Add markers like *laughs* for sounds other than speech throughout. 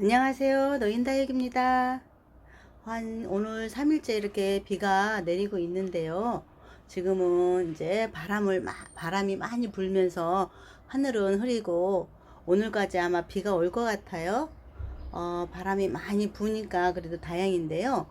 안녕하세요. 노인다육입니다. 한 오늘 3일째 이렇게 비가 내리고 있는데요. 지금은 이제 바람을 마- 바람이 많이 불면서 하늘은 흐리고 오늘까지 아마 비가 올 것 같아요. 어, 바람이 많이 부니까 그래도 다행인데요.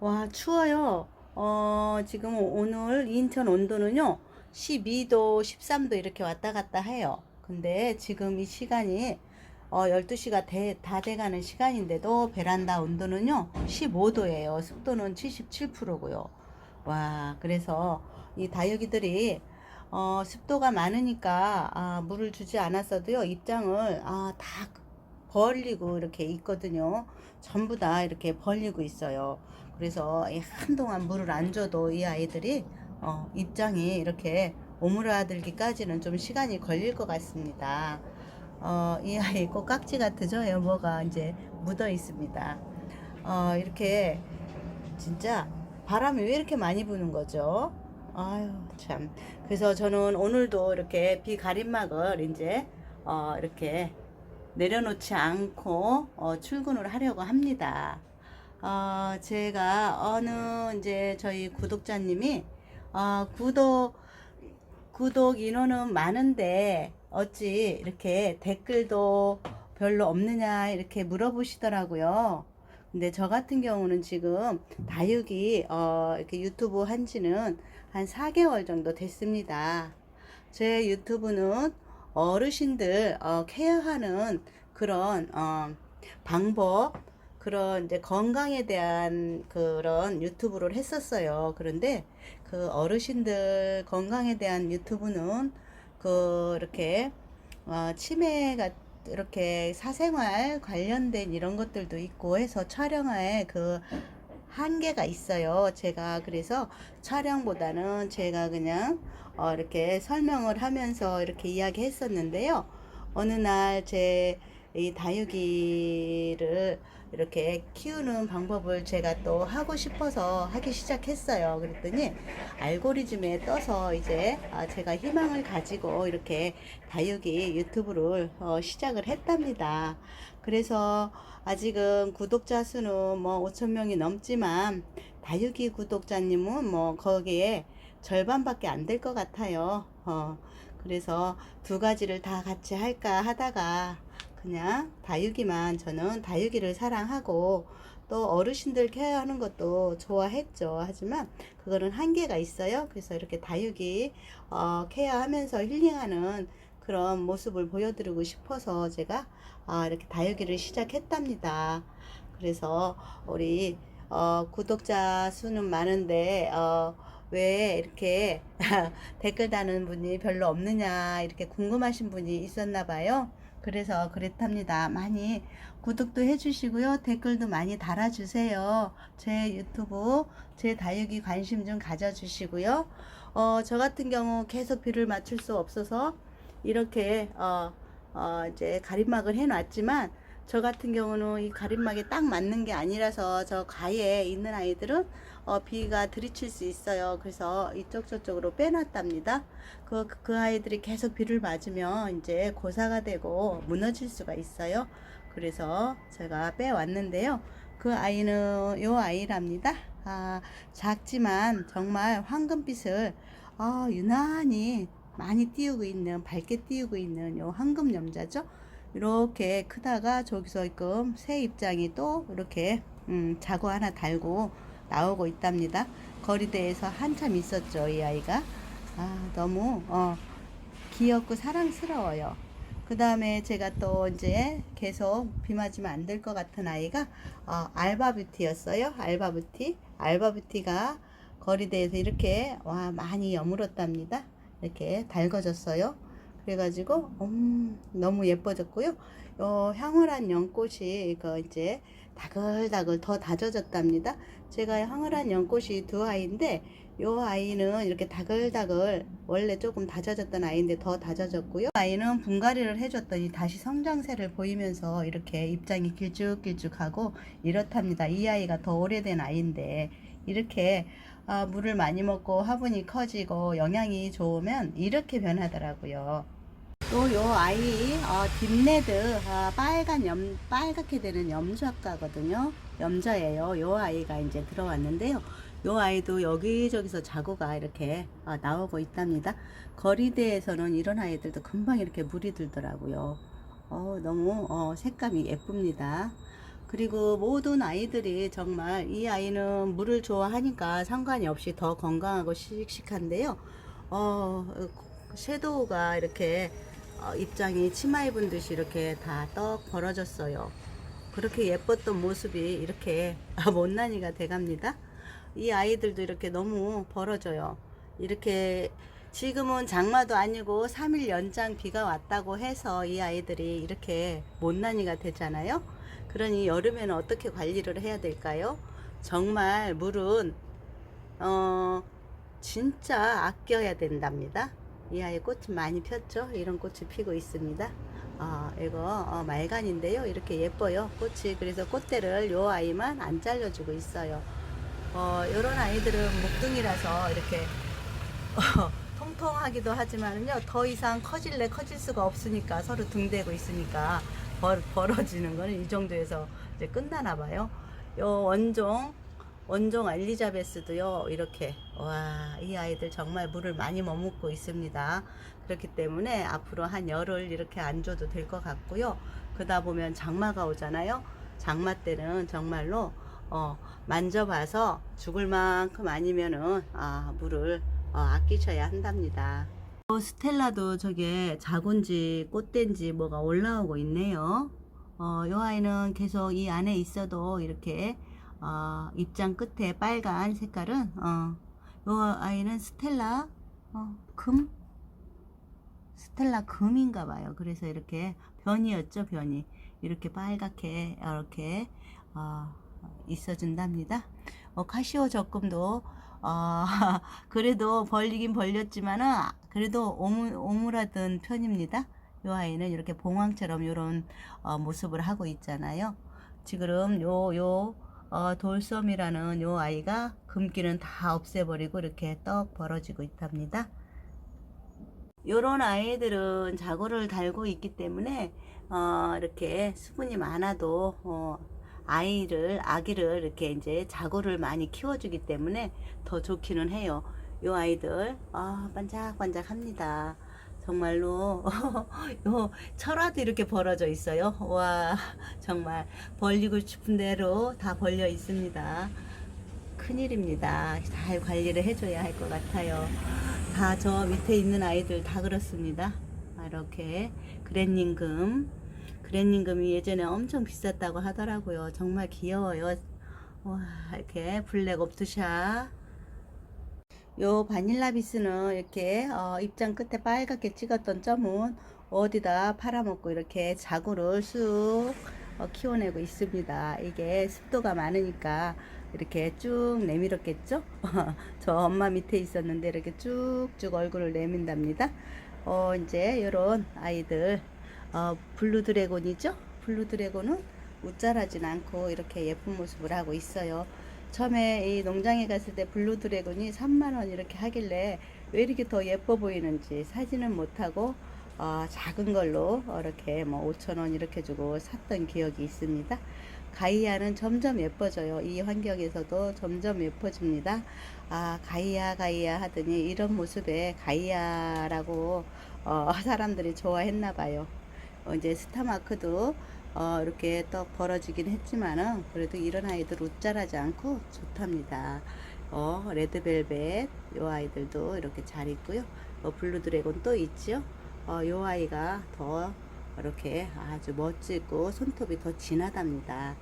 와, 추워요. 어, 지금 오늘 인천 온도는요. 12도, 13도 이렇게 왔다 갔다 해요. 근데 지금 이 시간이 어, 12시가 다 돼가는 시간인데도 베란다 온도는요, 15도예요. 습도는 77%고요. 와, 그래서 이 다육이들이 어, 습도가 많으니까 아, 물을 주지 않았어도요, 입장을 아, 다 벌리고 이렇게 있거든요. 전부 다 이렇게 벌리고 있어요. 그래서 이 한동안 물을 안 줘도 이 아이들이 어, 입장이 이렇게 오므라들기까지는 좀 시간이 걸릴 것 같습니다. 어, 이 아이 꼭 깍지 같으죠? 뭐가 이제 묻어 있습니다. 어, 이렇게 진짜 바람이 왜 이렇게 많이 부는 거죠? 아유, 참. 그래서 저는 오늘도 이렇게 비 가림막을 이제 어, 이렇게 내려놓지 않고 어, 출근을 하려고 합니다. 어, 제가 어느 이제 저희 구독자님이 어, 구독 구독 인원은 많은데 어찌 이렇게 댓글도 별로 없느냐 이렇게 물어보시더라고요. 근데 저 같은 경우는 지금 다육이 어 이렇게 유튜브 한 지는 한 4개월 정도 됐습니다. 제 유튜브는 어르신들 어 케어하는 그런 어 방법 그런 이제 건강에 대한 그런 유튜브를 했었어요. 그런데 그 어르신들 건강에 대한 유튜브는 그 이렇게 어 치매가 이렇게 사생활 관련된 이런 것들도 있고 해서 촬영할 그 한계가 있어요. 제가 그래서 촬영보다는 제가 그냥 어 이렇게 설명을 하면서 이렇게 이야기 했었는데요. 어느 날 제 이 다육이를 이렇게 키우는 방법을 제가 또 하고 싶어서 하기 시작했어요. 그랬더니 알고리즘에 떠서 이제 아, 제가 희망을 가지고 이렇게 다육이 유튜브를 어, 시작을 했답니다. 그래서 아직은 구독자 수는 뭐 5천 명이 넘지만 다육이 구독자님은 뭐 거기에 절반밖에 안 될 것 같아요. 어, 그래서 두 가지를 다 같이 할까 하다가 그냥 다육이만 저는 다육이를 사랑하고 또 어르신들 케어하는 것도 좋아했죠. 하지만 그거는 한계가 있어요. 그래서 이렇게 다육이 어, 케어하면서 힐링하는 그런 모습을 보여드리고 싶어서 제가 아, 이렇게 다육이를 시작했답니다. 그래서 우리 어, 구독자 수는 많은데 어, 왜 이렇게 *laughs* 댓글 다는 분이 별로 없느냐 이렇게 궁금하신 분이 있었나 봐요. 그래서 그랬답니다. 많이 구독도 해주시고요. 댓글도 많이 달아주세요. 제 유튜브, 제 다육이 관심 좀 가져주시고요. 어, 저 같은 경우 계속 비를 맞출 수 없어서 이렇게, 어, 어, 이제 가림막을 해놨지만 저 같은 경우는 이 가림막에 딱 맞는 게 아니라서 저 가에 있는 아이들은 어, 비가 들이칠 수 있어요. 그래서 이쪽 저쪽으로 빼놨답니다. 그, 그 아이들이 계속 비를 맞으면 이제 고사가 되고 무너질 수가 있어요. 그래서 제가 빼왔는데요. 그 아이는 요 아이랍니다. 아, 작지만 정말 황금빛을 아, 유난히 많이 띄우고 있는 밝게 띄우고 있는 요 황금 염자죠. 이렇게 크다가 저기서 지금 새 입장이 또 이렇게 음, 자고 하나 달고 나오고 있답니다. 거리대에서 한참 있었죠, 이 아이가. 아, 너무 어, 귀엽고 사랑스러워요. 그 다음에 제가 또 이제 계속 비 맞으면 안 될 것 같은 아이가 어, 알바뷰티였어요. 알바뷰티. 알바뷰티가 거리대에서 이렇게 와 많이 여물었답니다. 이렇게 달궈졌어요. 그래가지고 음, 너무 예뻐졌고요. 요 향을한 연꽃이 그 이제 다글다글 더 다져졌답니다. 제가 향을한 연꽃이 두 아이인데 요 아이는 이렇게 다글다글 원래 조금 다져졌던 아이인데 더 다져졌고요. 아이는 분갈이를 해줬더니 다시 성장세를 보이면서 이렇게 입장이 길쭉길쭉하고 이렇답니다. 이 아이가 더 오래된 아이인데 이렇게 아, 물을 많이 먹고 화분이 커지고 영양이 좋으면 이렇게 변하더라고요. 또 요 아이 어, 딥레드 아, 빨간 염 빨갛게 되는 염주학과거든요. 염자예요. 요 아이가 이제 들어왔는데요. 요 아이도 여기저기서 자구가 이렇게 어, 나오고 있답니다. 거리대에서는 이런 아이들도 금방 이렇게 물이 들더라고요. 어, 너무 어, 색감이 예쁩니다. 그리고 모든 아이들이 정말 이 아이는 물을 좋아하니까 상관이 없이 더 건강하고 씩씩한데요. 어, 섀도우가 이렇게 어, 입장이 치마 입은 듯이 이렇게 다 떡 벌어졌어요. 그렇게 예뻤던 모습이 이렇게 아, *laughs* 못난이가 돼갑니다. 이 아이들도 이렇게 너무 벌어져요. 이렇게 지금은 장마도 아니고 3일 연장 비가 왔다고 해서 이 아이들이 이렇게 못난이가 되잖아요. 그러니 여름에는 어떻게 관리를 해야 될까요? 정말 물은 어 진짜 아껴야 된답니다. 이 아이 꽃이 많이 폈죠? 이런 꽃이 피고 있습니다. 어, 이거 어, 말간인데요. 이렇게 예뻐요. 꽃이. 그래서 꽃대를 요 아이만 안 잘라주고 있어요. 어, 이런 아이들은 목둥이라서 이렇게 *laughs* 어, 통통하기도 하지만요. 더 이상 커질래 커질 수가 없으니까 서로 등대고 있으니까 벌, 벌어지는 거는 이 정도에서 이제 끝나나 봐요. 요 원종 원종 엘리자베스도요 이렇게 와 이 아이들 정말 물을 많이 머금고 있습니다 그렇기 때문에 앞으로 한 열흘 이렇게 안 줘도 될 것 같고요 그러다 보면 장마가 오잖아요 장마 때는 정말로 어 만져봐서 죽을 만큼 아니면은 아 물을 어, 아끼셔야 한답니다 또 스텔라도 저게 자군지 꽃된지 뭐가 올라오고 있네요 어, 이 아이는 계속 이 안에 있어도 이렇게 어, 입장 끝에 빨간 색깔은 어, 요 아이는 스텔라 어, 금 스텔라 금인가 봐요. 그래서 이렇게 변이였죠, 변이. 이렇게 빨갛게 이렇게 어, 있어준답니다. 어, 카시오 적금도 어, *laughs* 그래도 벌리긴 벌렸지만은 그래도 오물, 오물하던 편입니다. 요 아이는 이렇게 봉황처럼 이런 어, 모습을 하고 있잖아요. 지금 요, 요, 어, 돌섬이라는 요 아이가 금기는 다 없애버리고 이렇게 떡 벌어지고 있답니다. 요런 아이들은 자고를 달고 있기 때문에 어, 이렇게 수분이 많아도 어, 아이를 아기를 이렇게 이제 자고를 많이 키워주기 때문에 더 좋기는 해요. 요 아이들 아 반짝반짝합니다. 정말로 *laughs* 요 철화도 이렇게 벌어져 있어요. 와 정말 벌리고 싶은 대로 다 벌려 있습니다. 큰일입니다. 잘 관리를 해줘야 할 것 같아요. 다 저 밑에 있는 아이들 다 그렇습니다. 아, 이렇게 그랜닝금 그랜닝금이 예전에 엄청 비쌌다고 하더라고요. 정말 귀여워요. 와 이렇게 블랙 옵트샷 요 바닐라 비스는 이렇게 어, 입장 끝에 빨갛게 찍었던 점은 어디다 팔아먹고 이렇게 자구를 쑥 어, 키워내고 있습니다. 이게 습도가 많으니까 이렇게 쭉 내밀었겠죠? *laughs* 저 엄마 밑에 있었는데 이렇게 쭉쭉 얼굴을 내민답니다. 어, 이제 요런 아이들 어, 블루 드래곤이죠? 블루 드래곤은 웃자라진 않고 이렇게 예쁜 모습을 하고 있어요. 처음에 이 농장에 갔을 때 블루 드래곤이 3만원 이렇게 하길래 왜 이렇게 더 예뻐 보이는지 사진은 못하고 어, 작은 걸로 이렇게 뭐 5천원 이렇게 주고 샀던 기억이 있습니다. 가이아는 점점 예뻐져요. 이 환경에서도 점점 예뻐집니다. 아, 가이아, 가이아 하더니 이런 모습에 가이아라고 어, 사람들이 좋아했나 봐요. 어, 이제 스타마크도 어, 이렇게 떡 벌어지긴 했지만은 그래도 이런 아이들 웃자라지 않고 좋답니다. 어, 레드벨벳 요 아이들도 이렇게 잘 있고요. 어, 블루 드래곤 또 있죠. 어, 요 아이가 더 이렇게 아주 멋지고 손톱이 더 진하답니다.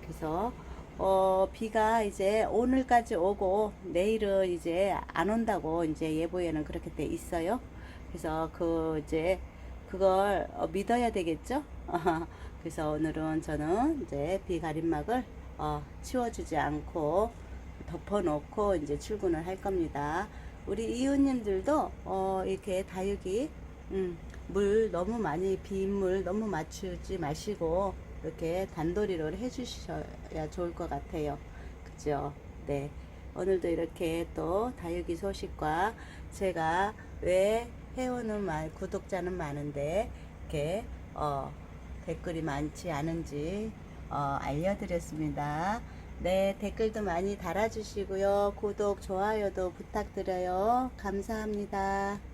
그래서 어, 비가 이제 오늘까지 오고 내일은 이제 안 온다고 이제 예보에는 그렇게 돼 있어요. 그래서 그 이제 그걸 어, 믿어야 되겠죠? 그래서 오늘은 저는 이제 비가림막을 어, 치워주지 않고 덮어놓고 이제 출근을 할 겁니다. 우리 이웃님들도 어, 이렇게 다육이 음, 물 너무 많이 빗물 너무 맞추지 마시고 이렇게 단도리를 해주셔야 좋을 것 같아요. 그죠? 네. 오늘도 이렇게 또 다육이 소식과 제가 왜 회원은 많, 구독자는 많은데 이렇게 어, 댓글이 많지 않은지 어, 알려드렸습니다. 네, 댓글도 많이 달아주시고요. 구독, 좋아요도 부탁드려요. 감사합니다.